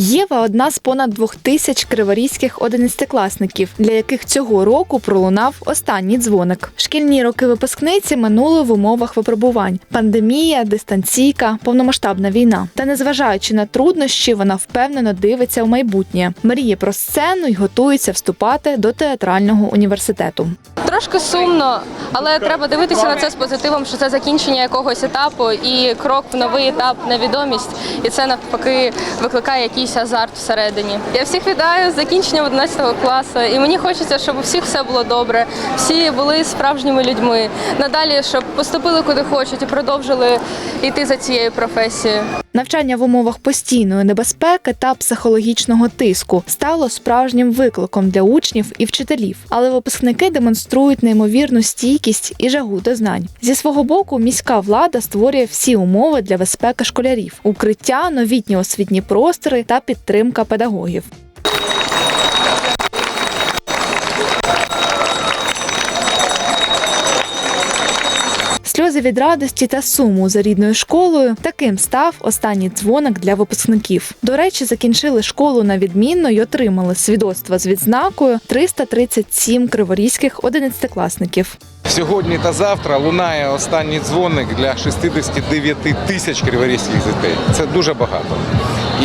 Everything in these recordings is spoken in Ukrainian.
Єва одна з понад двох тисяч криворізьких одинадцятикласників, для яких цього року пролунав останній дзвоник. Шкільні роки випускниці минули в умовах випробувань: пандемія, дистанційка, повномасштабна війна. Та незважаючи на труднощі, вона впевнено дивиться у майбутнє, мріє про сцену і готується вступати до театрального університету. Трошки сумно, але треба дивитися на це з позитивом, що це закінчення якогось етапу і крок в новий етап на відомість. І це навпаки викликає якийсь азарт всередині. Я всіх вітаю з закінченням 11 класу, і мені хочеться, щоб у всіх все було добре, всі були справжніми людьми. Надалі, щоб поступили куди хочуть і продовжили йти за цією професією. Навчання в умовах постійної небезпеки та психологічного тиску стало справжнім викликом для учнів і вчителів, але випускники демонструють неймовірну стійкість і жагу до знань. Зі свого боку, міська влада створює всі умови для безпеки школярів: укриття, новітні освітні простори та підтримка педагогів. Сльози від радості та суму за рідною школою таким став останній дзвоник для випускників. До речі, закінчили школу на відмінно й отримали свідоцтва з відзнакою 337 криворізьких одинадцятикласників. Сьогодні та завтра лунає останній дзвоник для 69 тисяч криворізьких дітей. Це дуже багато.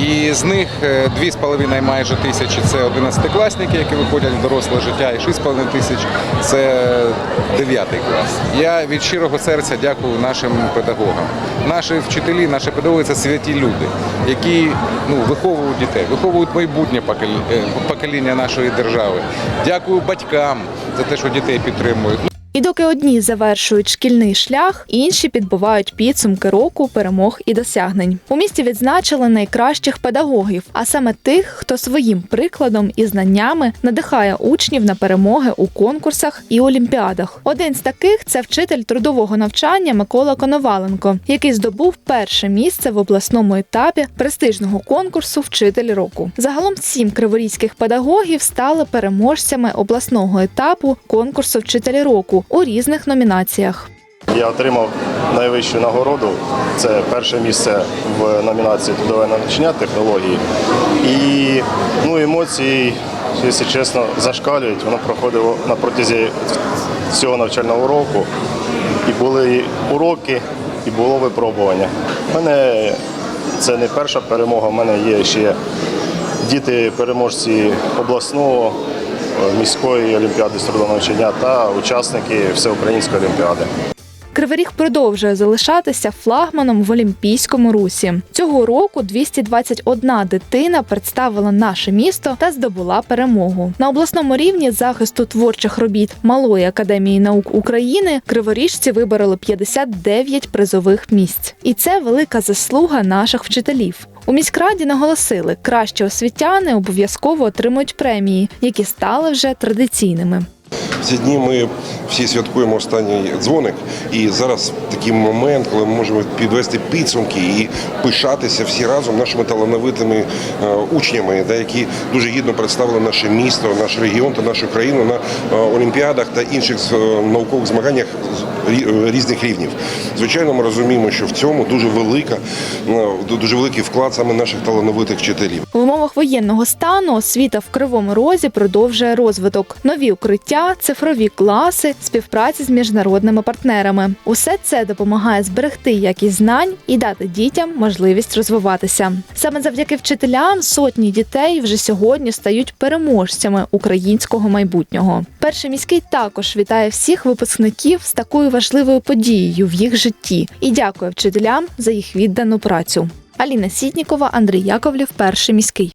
І з них е, 2,5 майже тисячі це 11-класники, які виходять в доросле життя, і 6,5 тисяч це 9 клас. Я від щирого серця дякую нашим педагогам. Наші вчителі, наші педагоги це святі люди, які ну, виховують дітей, виховують майбутнє е, покоління нашої держави. Дякую батькам за те, що дітей підтримують. І доки одні завершують шкільний шлях, інші підбивають підсумки року перемог і досягнень. У місті відзначили найкращих педагогів, а саме тих, хто своїм прикладом і знаннями надихає учнів на перемоги у конкурсах і олімпіадах. Один з таких це вчитель трудового навчання Микола Коноваленко, який здобув перше місце в обласному етапі престижного конкурсу Вчитель року. Загалом сім криворізьких педагогів стали переможцями обласного етапу конкурсу Вчитель року у різних номінаціях. Я отримав найвищу нагороду. Це перше місце в номінації трудове навчання технології. І ну, емоції, якщо чесно, зашкалюють. Воно проходило на протязі всього навчального року. І були уроки, і було випробування. У мене це не перша перемога, в мене є ще діти переможці обласного. Міської олімпіади з трудового навчання та учасники всеукраїнської олімпіади. Кривий Ріг продовжує залишатися флагманом в Олімпійському русі. Цього року 221 дитина представила наше місто та здобула перемогу на обласному рівні захисту творчих робіт Малої академії наук України. Криворіжці вибороли 59 призових місць, і це велика заслуга наших вчителів. У міськраді наголосили, кращі освітяни обов'язково отримують премії, які стали вже традиційними. Ці дні ми всі святкуємо останній дзвоник, і зараз такий момент, коли ми можемо підвести підсумки і пишатися всі разом нашими талановитими е, учнями, які дуже гідно представили наше місто, наш регіон та нашу країну на е, олімпіадах та інших е, наукових змаганнях різних рівнів. Звичайно, ми розуміємо, що в цьому дуже велика, дуже великий вклад саме наших талановитих вчителів. В умовах воєнного стану освіта в Кривому Розі продовжує розвиток. Нові укриття, цифрові класи, співпраці з міжнародними партнерами. Усе це допомагає зберегти якість знань і дати дітям можливість розвиватися. Саме завдяки вчителям сотні дітей вже сьогодні стають переможцями українського майбутнього. Перший міський також вітає всіх випускників з такою важливою подією в їх житті і дякує вчителям за їх віддану працю. Аліна Сітнікова, Андрій Яковлів, перший міський.